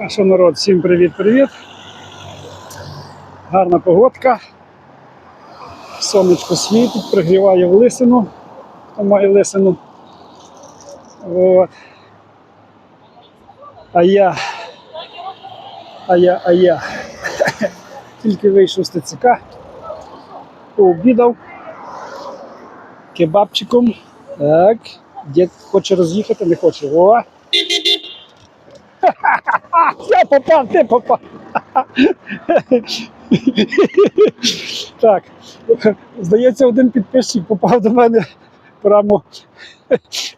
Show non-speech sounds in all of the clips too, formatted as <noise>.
А що народ, всім привіт-привіт. Гарна погодка. Сонечко світить, пригріває в лисину, хто має лисину. От. А я, а я, а я <laughs> тільки вийшов з ТЦК, пообідав кебабчиком. Так, дід хоче роз'їхати, не хоче. О! <laughs> Я попав, ти попав. <laughs> Так, здається, один підписчик попав до мене прямо,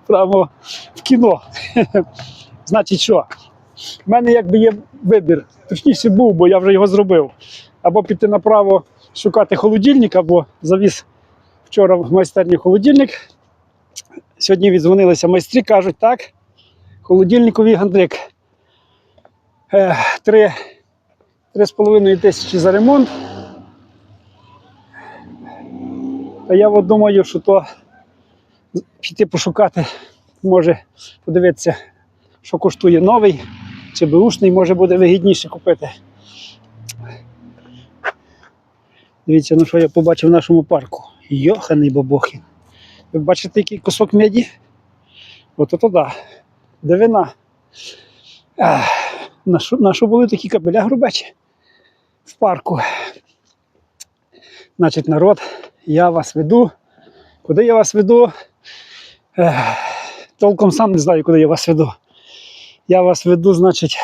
прямо в кіно. <laughs> Значить, що? У мене якби є вибір. Точніше був, бо я вже його зробив. Або піти направо шукати холодильник, або завіз вчора в майстерні холодильник. Сьогодні віддзвонилися майстрі, кажуть, так, холодильниковий гандрик. Е, Три, три з половиною тисячі за ремонт. Та я от думаю, що то піти пошукати, може подивитися, що коштує новий чи беушний, може буде вигідніше купити. Дивіться, ну що я побачив в нашому парку. Йоханий бабохін. Ви бачите, який кусок меді? От ото да. Дивина. Ах. На що, були такі кабеля грубечі в парку? Значить, народ, я вас веду. Куди я вас веду? Толком сам не знаю, куди я вас веду. Я вас веду, значить,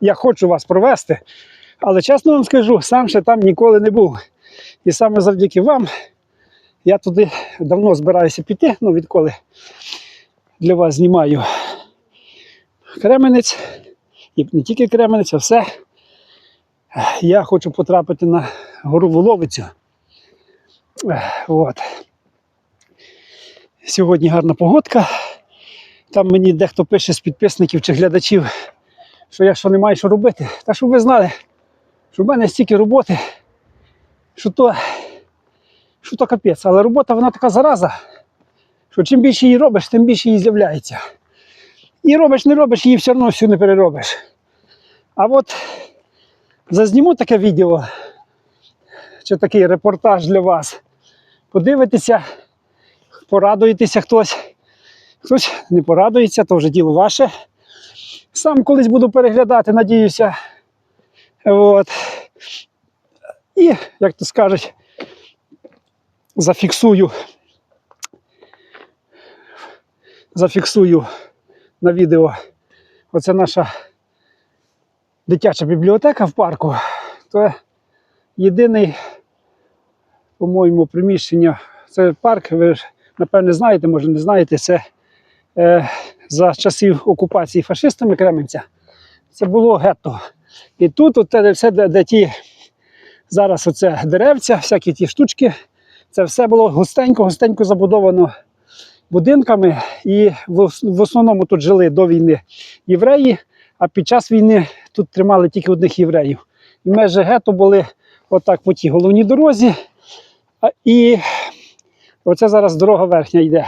я хочу вас провести, але чесно вам скажу, сам ще там ніколи не був. І саме завдяки вам я туди давно збираюся піти, ну відколи для вас знімаю Кременець. І не тільки Кременець, а все. Я хочу потрапити на гору Воловицю. От. Сьогодні гарна погодка. Там мені дехто пише з підписників чи глядачів, що я що не маю що робити. Та щоб ви знали, що в мене стільки роботи, що то, що то капець. Але робота вона така зараза, що чим більше її робиш, тим більше її з'являється. І робиш, не робиш, її все одно всю не переробиш. А от зазніму таке відео, чи такий репортаж для вас. Подивитеся, порадуєтеся хтось. Хтось не порадується, то вже діло ваше. Сам колись буду переглядати, надіюся. От. І, як то скажуть, зафіксую. Зафіксую на відео. Оце наша дитяча бібліотека в парку. То єдиний, по-моєму, приміщення. Це парк, ви напевне знаєте, може не знаєте, це е, за часів окупації фашистами Кременця. Це було гетто. І тут от, все, де, де ті зараз оце деревця, всякі ті штучки, це все було густенько-густенько забудовано будинками, і в, в основному тут жили до війни євреї, а під час війни тут тримали тільки одних євреїв. І межі гетто були отак по тій головній дорозі. І оце зараз дорога верхня йде.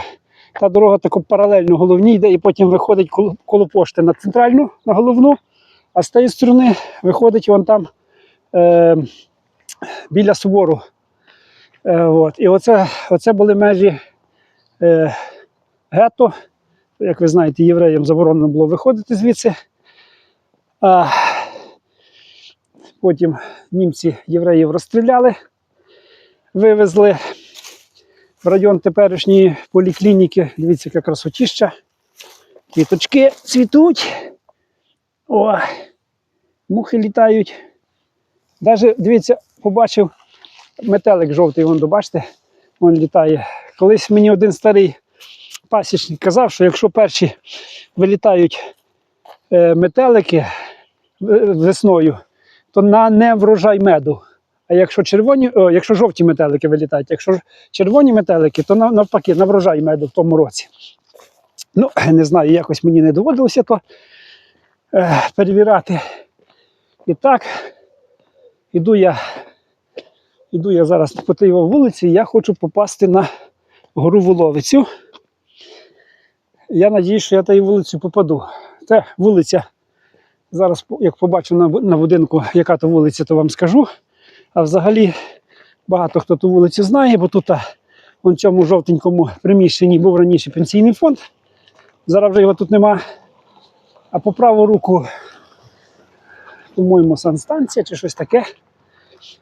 Та дорога тако паралельно головній йде, і потім виходить коло, пошти на центральну, на головну, а з тієї сторони виходить вон там е, біля собору. Е, от. І оце, оце були межі е, гетто. Як ви знаєте, євреям заборонено було виходити звідси. А потім німці євреїв розстріляли, вивезли в район теперішньої поліклініки. Дивіться, яка красотіща. Квіточки цвітуть. О, мухи літають. Даже, дивіться, побачив метелик жовтий, вон, бачите, він літає. Колись мені один старий пасічник казав, що якщо перші вилітають метелики весною, то на не врожай меду. А якщо червоні, о, якщо жовті метелики вилітають, якщо червоні метелики, то навпаки на врожай меду в тому році. Ну, <clears throat> не знаю, якось мені не доводилося то е, перевіряти. І так, іду я, іду я зараз по тій вулиці, і я хочу попасти на гору Воловицю. Я надіюсь, що я тією вулицю попаду. Це вулиця Зараз, як побачу на, на будинку, яка то вулиця, то вам скажу. А взагалі багато хто ту вулицю знає, бо тут в цьому жовтенькому приміщенні був раніше пенсійний фонд. Зараз вже його тут нема. А по праву руку, по-моєму, санстанція чи щось таке.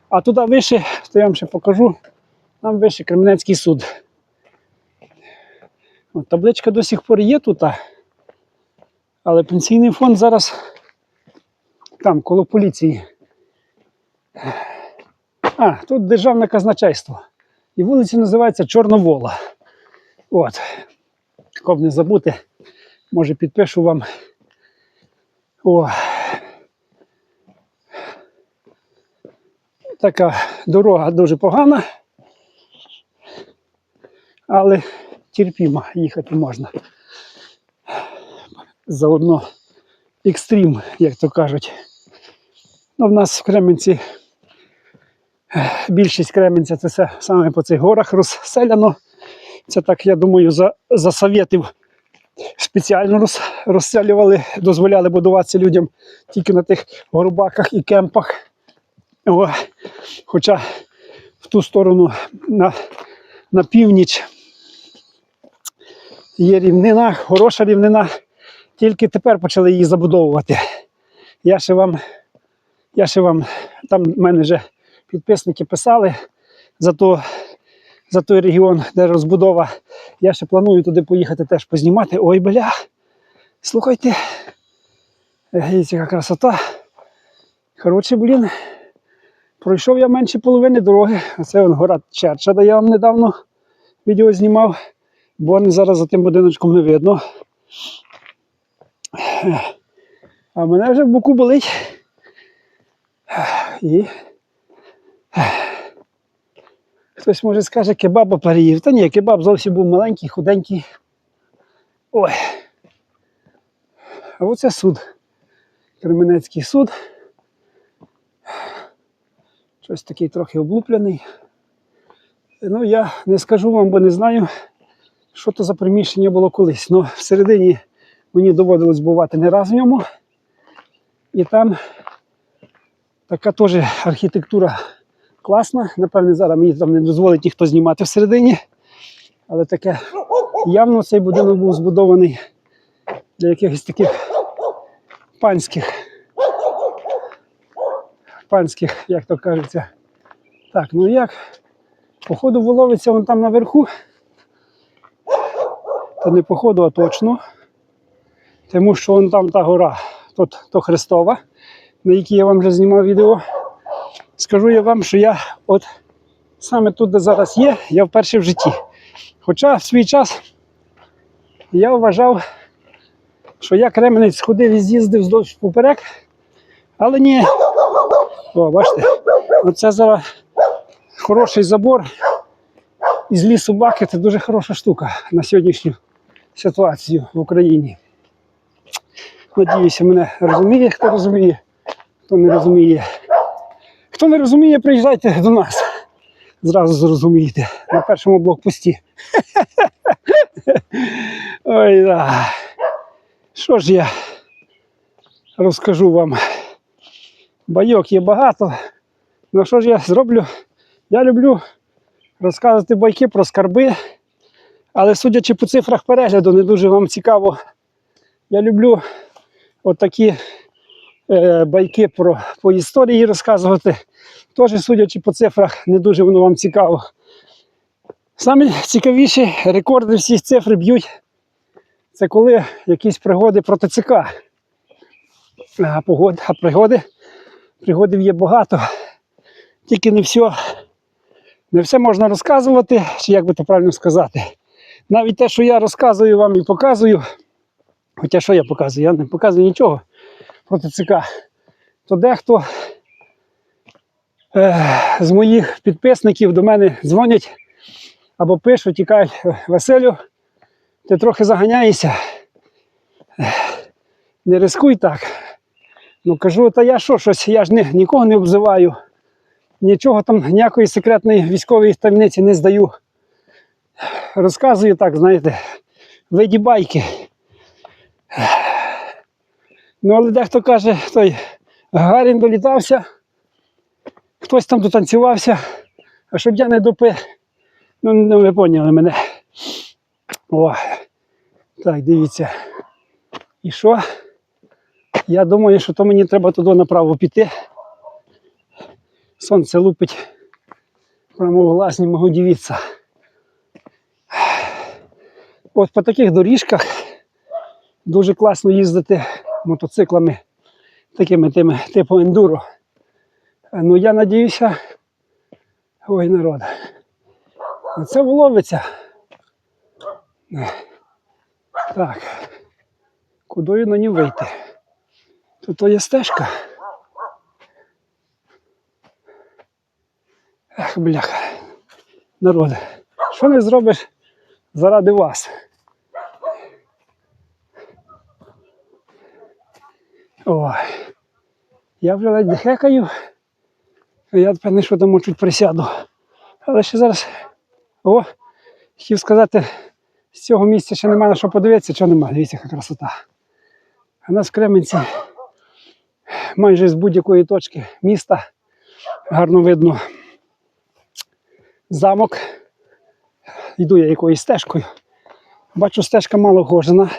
А туди вище, то я вам ще покажу, там вище Кременецький суд. От, табличка до сих пор є тут, але пенсійний фонд зараз там, коло поліції. А, тут державне казначейство. І вулиця називається Чорновола. От. Коб не забути, може підпишу вам. О. Така дорога дуже погана, але терпімо, їхати можна. Заодно екстрім, як то кажуть. Ну, в нас в Кременці більшість Кременця це все саме по цих горах розселяно. Це так, я думаю, за, за совєтів спеціально роз, розселювали, дозволяли будуватися людям тільки на тих горбаках і кемпах. О, хоча в ту сторону на, на північ є рівнина, хороша рівнина, тільки тепер почали її забудовувати. Я ще вам, я ще вам, там в мене вже підписники писали за, то, за той регіон, де розбудова. Я ще планую туди поїхати теж познімати. Ой, бля, слухайте, Дивіться, яка красота. Коротше, блін, пройшов я менше половини дороги. А це вон гора Черча, де я вам недавно відео знімав, бо зараз за тим будиночком не видно. А мене вже в боку болить. І хтось може скаже, кебаба переїв. Та ні, кебаб зовсім був маленький, худенький. Ой. А оце суд. Кременецький суд. Щось такий трохи облуплений. Ну, я не скажу вам, бо не знаю, що то за приміщення було колись. Ну, всередині мені доводилось бувати не раз в ньому. І там така теж архітектура класна. Напевне, зараз мені там не дозволить ніхто знімати всередині. Але таке явно цей будинок був збудований для якихось таких панських. Панських, як то кажеться. Так, ну як? Походу виловиться вон там наверху. Та не походу, а точно. Тому що вон там та гора, тут то Христова, на якій я вам вже знімав відео. Скажу я вам, що я от саме тут, де зараз є, я вперше в житті. Хоча в свій час я вважав, що я Кременець ходив і з'їздив вздовж поперек, але ні. О, бачите, оце зараз хороший забор із лісу баки це дуже хороша штука на сьогоднішню ситуацію в Україні. Надіюся, мене розуміє, хто розуміє, хто не розуміє. Хто не розуміє, приїжджайте до нас. Зразу зрозумієте на першому блокпості. <laughs> Ой, да. Що ж я розкажу вам? Байок є багато. Ну що ж я зроблю? Я люблю розказувати байки про скарби, але судячи по цифрах перегляду, не дуже вам цікаво. Я люблю отакі е, байки про, по історії розказувати. Теж, судячи по цифрах, не дуже воно вам цікаво. Самі цікавіші рекорди всі цифри б'ють. Це коли якісь пригоди про ТЦК. А, погоди, а пригоди, пригодів є багато. Тільки не все, не все можна розказувати, чи як би то правильно сказати. Навіть те, що я розказую вам і показую, хоча що я показую, я не показую нічого про ТЦК, то дехто е, з моїх підписників до мене дзвонять або пишуть і кажуть, Василю, ти трохи заганяєшся. Не рискуй так. Ну кажу, та я що, щось, я ж не, нікого не обзиваю, нічого там, ніякої секретної військової таємниці не здаю. Розказую так, знаєте, виді байки. Ну, але дехто каже, той Гарін долітався, хтось там дотанцювався, а щоб я не допив. Ну, ну ви поняли мене. О, так, дивіться. І що? Я думаю, що то мені треба туди направо піти. Сонце лупить прямо в глазні можу дивитися. От по таких доріжках дуже класно їздити мотоциклами, такими тими, типу ендуро. Ну я надіюся, ой, народ. Це воловиться. Е, Так. Кудою на ній вийти? Тут то є стежка. Ех, бляха. Народе. Що не зробиш заради вас? Ой. Я вже ледь хекаю. Я певний, що тому чуть присяду. Але ще зараз. О, хотів сказати, з цього місця ще немає на що подивитися, чого немає. Дивіться, яка красота. У нас в Кременці майже з будь-якої точки міста гарно видно замок. Йду я якоюсь стежкою. Бачу, стежка мало хожена.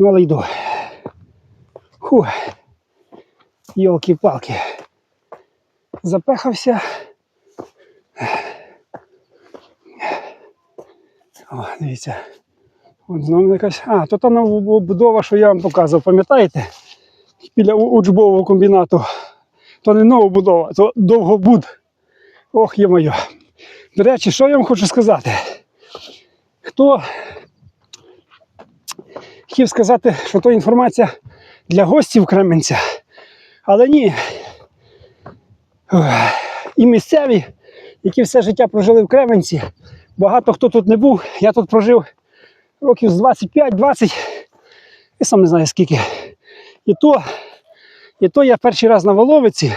Ну, але йду. Фу. Йолки-палки. Запехався. О, дивіться. От знову якась. А, то та новобудова, що я вам показував, пам'ятаєте? Біля учбового комбінату. То не новобудова, то довгобуд. Ох, є моє. До речі, що я вам хочу сказати? Хто хотів сказати, що то інформація для гостів Кременця, але ні. І місцеві, які все життя прожили в Кременці. Багато хто тут не був. Я тут прожив років з 25-20, я сам не знаю скільки. І то, і то я перший раз на Воловиці.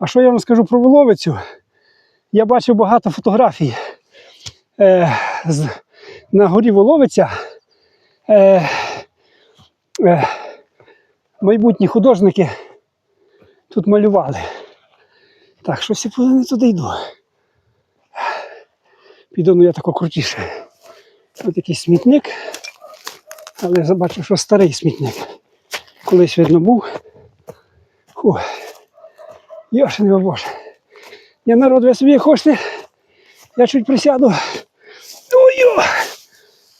А що я вам скажу про Воловицю? Я бачив багато фотографій е, з, на горі Воловиця. Е, майбутні художники тут малювали. Так, щось я не туди йду. Піду ну я тако крутіше. Ось такий смітник. Але я забачив, що старий смітник. Колись видно був. Фу. Йоши боже. Я народ, ви собі хочете. Я чуть присяду. Ой-ой!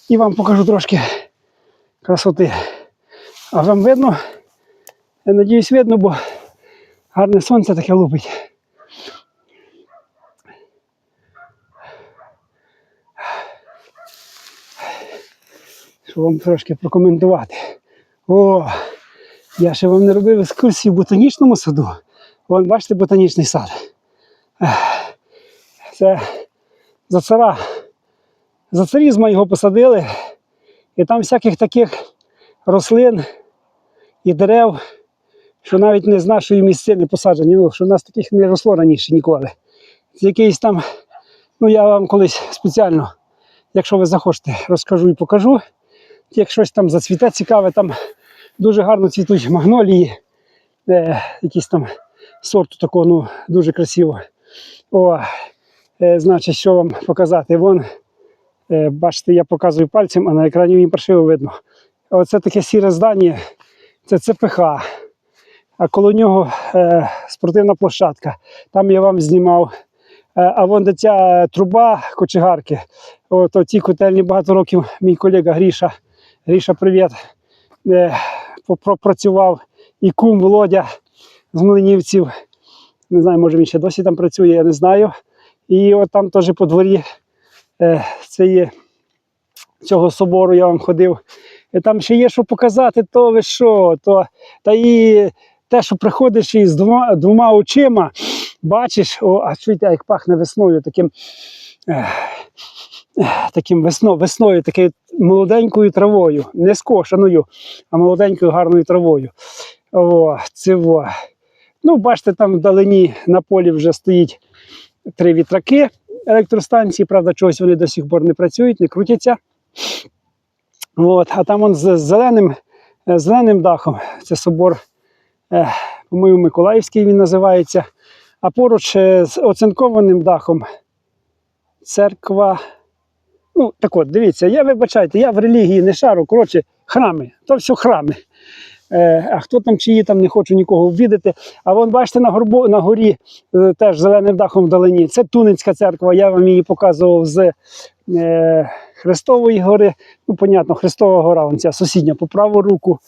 І вам покажу трошки красоти. А вам видно? Я надіюсь, видно, бо гарне сонце таке лупить. Щоб вам трошки прокоментувати. О, я ще вам не робив екскурсії в ботанічному саду. Вон, бачите, ботанічний сад. Це за цара. За царізма його посадили. І там всяких таких рослин і дерев, що навіть не з нашої місцини посаджені. Ну, що в нас таких не росло раніше ніколи. Це якийсь там, ну я вам колись спеціально, якщо ви захочете, розкажу і покажу. Як щось там зацвіте цікаве, там дуже гарно цвітуть магнолії, е, якісь там сорту такого, ну, дуже красиво. О, е, значить, що вам показати? Вон, е, бачите, я показую пальцем, а на екрані мені паршиво видно. Оце таке сіре здання, це ЦПХ. А коло нього е, спортивна площадка. Там я вам знімав. Е, а вон де ця труба кочегарки. От ті котельні багато років мій колега Гріша. Гріша, привіт. Е, попрацював і кум Володя з Млинівців. Не знаю, може він ще досі там працює, я не знаю. І от там теж по дворі е, це є, цього собору я вам ходив. І там ще є що показати, то ви що, то та і те, що приходиш із двома, двома очима, бачиш, о, а чуєте, як пахне весною, таким, е, е, таким весно, весною, такою молоденькою травою, не скошеною, а молоденькою гарною травою. О, це во. Ну, бачите, там вдалині на полі вже стоїть три вітраки електростанції. Правда, чогось вони до сих пор не працюють, не крутяться. От, а там он з зеленим, е, зеленим дахом. Це собор, е, по-моєму, Миколаївський він називається. А поруч е, з оцинкованим дахом церква. Ну, так от, дивіться, я вибачайте, я в релігії не шару, коротше, храми, то все храми. Е, а хто там чиї там не хочу нікого ввідати. А вон, бачите, на, горбу, на горі е, теж зеленим дахом вдалині. Це Туницька церква. Я вам її показував з е, Христової гори. Ну, понятно, Христова гора, вон ця сусідня по праву руку.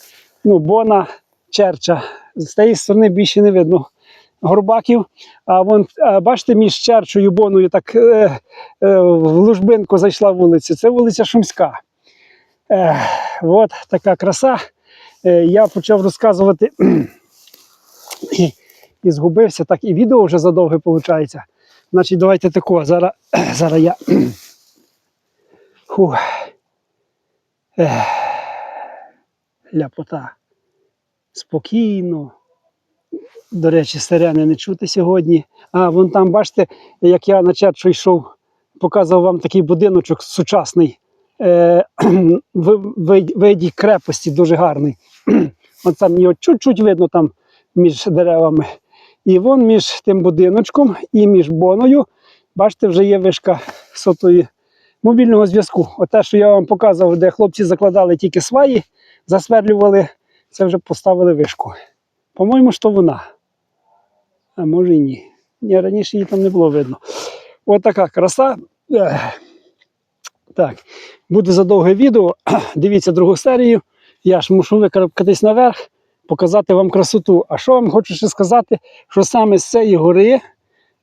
Ну, Бона, Черча. З тієї сторони більше не видно горбаків. А вон, а, бачите, між Черчою Боною так е, е, в Лужбинку зайшла вулиця. Це вулиця Шумська. Е, от така краса. Е, я почав розказувати і, <clears throat> і згубився, так і відео вже задовге виходить. Значить, давайте тако. Зараз, <clears throat> зараз я. <clears throat> Фу. Ех. Ляпота. Спокійно. До речі, сирени не чути сьогодні. А, вон там, бачите, як я на черчу йшов, показував вам такий будиночок сучасний. Е, <clears throat> виді крепості дуже гарний. <clears throat> От там його чуть-чуть видно там між деревами. І вон між тим будиночком і між боною, бачите, вже є вишка сотої мобільного зв'язку. Оте, що я вам показував, де хлопці закладали тільки сваї, засверлювали, це вже поставили вишку. По-моєму, що вона. А може і ні. Ні, раніше її там не було видно. От така краса. Так, буде задовге відео. <clears throat> Дивіться другу серію. Я ж мушу викарабкатись наверх, показати вам красоту. А що вам хочу ще сказати, що саме з цієї гори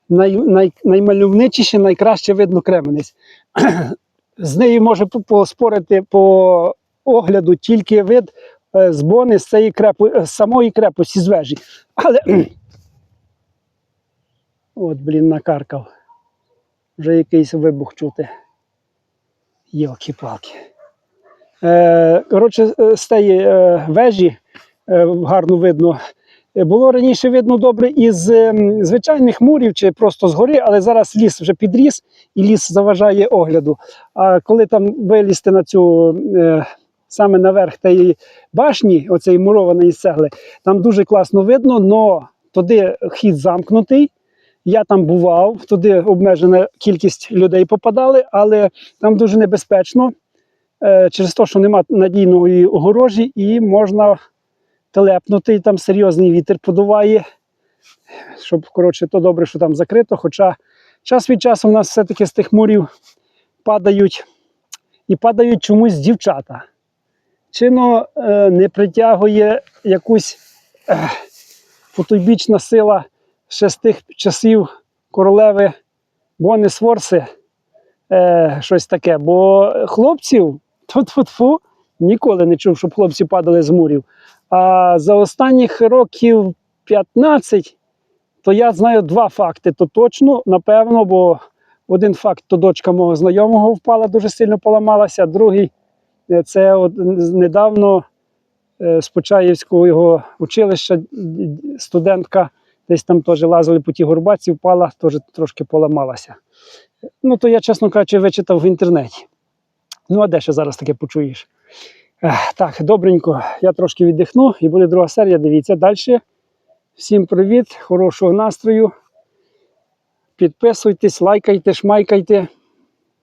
най, най, наймальовничіше, найкраще видно Кременець. <clears throat> З неї може поспорити по огляду тільки вид е, з бони з цієї крепу, е, з самої крепості з вежі. Але <clears throat> от, блін, накаркав. Вже якийсь вибух чути. Йолки-палки. Е, коротше, е, з тієї е, вежі гарно видно. Було раніше видно добре із ем, звичайних мурів чи просто з гори, але зараз ліс вже підріс і ліс заважає огляду. А коли там вилізти на цю саме наверх тієї башні, оцеї мурованої цегли, там дуже класно видно, але туди хід замкнутий. Я там бував, туди обмежена кількість людей попадали, але там дуже небезпечно е, через те, що немає надійної огорожі, і можна телепнути, і там серйозний вітер подуває. Щоб, коротше, то добре, що там закрито. Хоча час від часу в нас все-таки з тих мурів падають і падають чомусь дівчата. Чино е, не притягує якусь потойбічна сила ще з тих часів королеви Бони Сворси, е, щось таке. Бо хлопців <laughs> тфу-тфу-тфу, ніколи не чув, щоб хлопці падали з мурів. А за останніх років 15, то я знаю два факти. То точно, напевно, бо один факт, то дочка мого знайомого впала, дуже сильно поламалася. Другий е, це от недавно е, з Почаївського його училища студентка десь там теж лазили по тій горбаці, впала, теж трошки поламалася. Ну, то я, чесно кажучи, вичитав в інтернеті. Ну, а де ще зараз таке почуєш? Так, добренько, я трошки віддихну і буде друга серія. Дивіться далі. Всім привіт, хорошого настрою. Підписуйтесь, лайкайте, шмайкайте.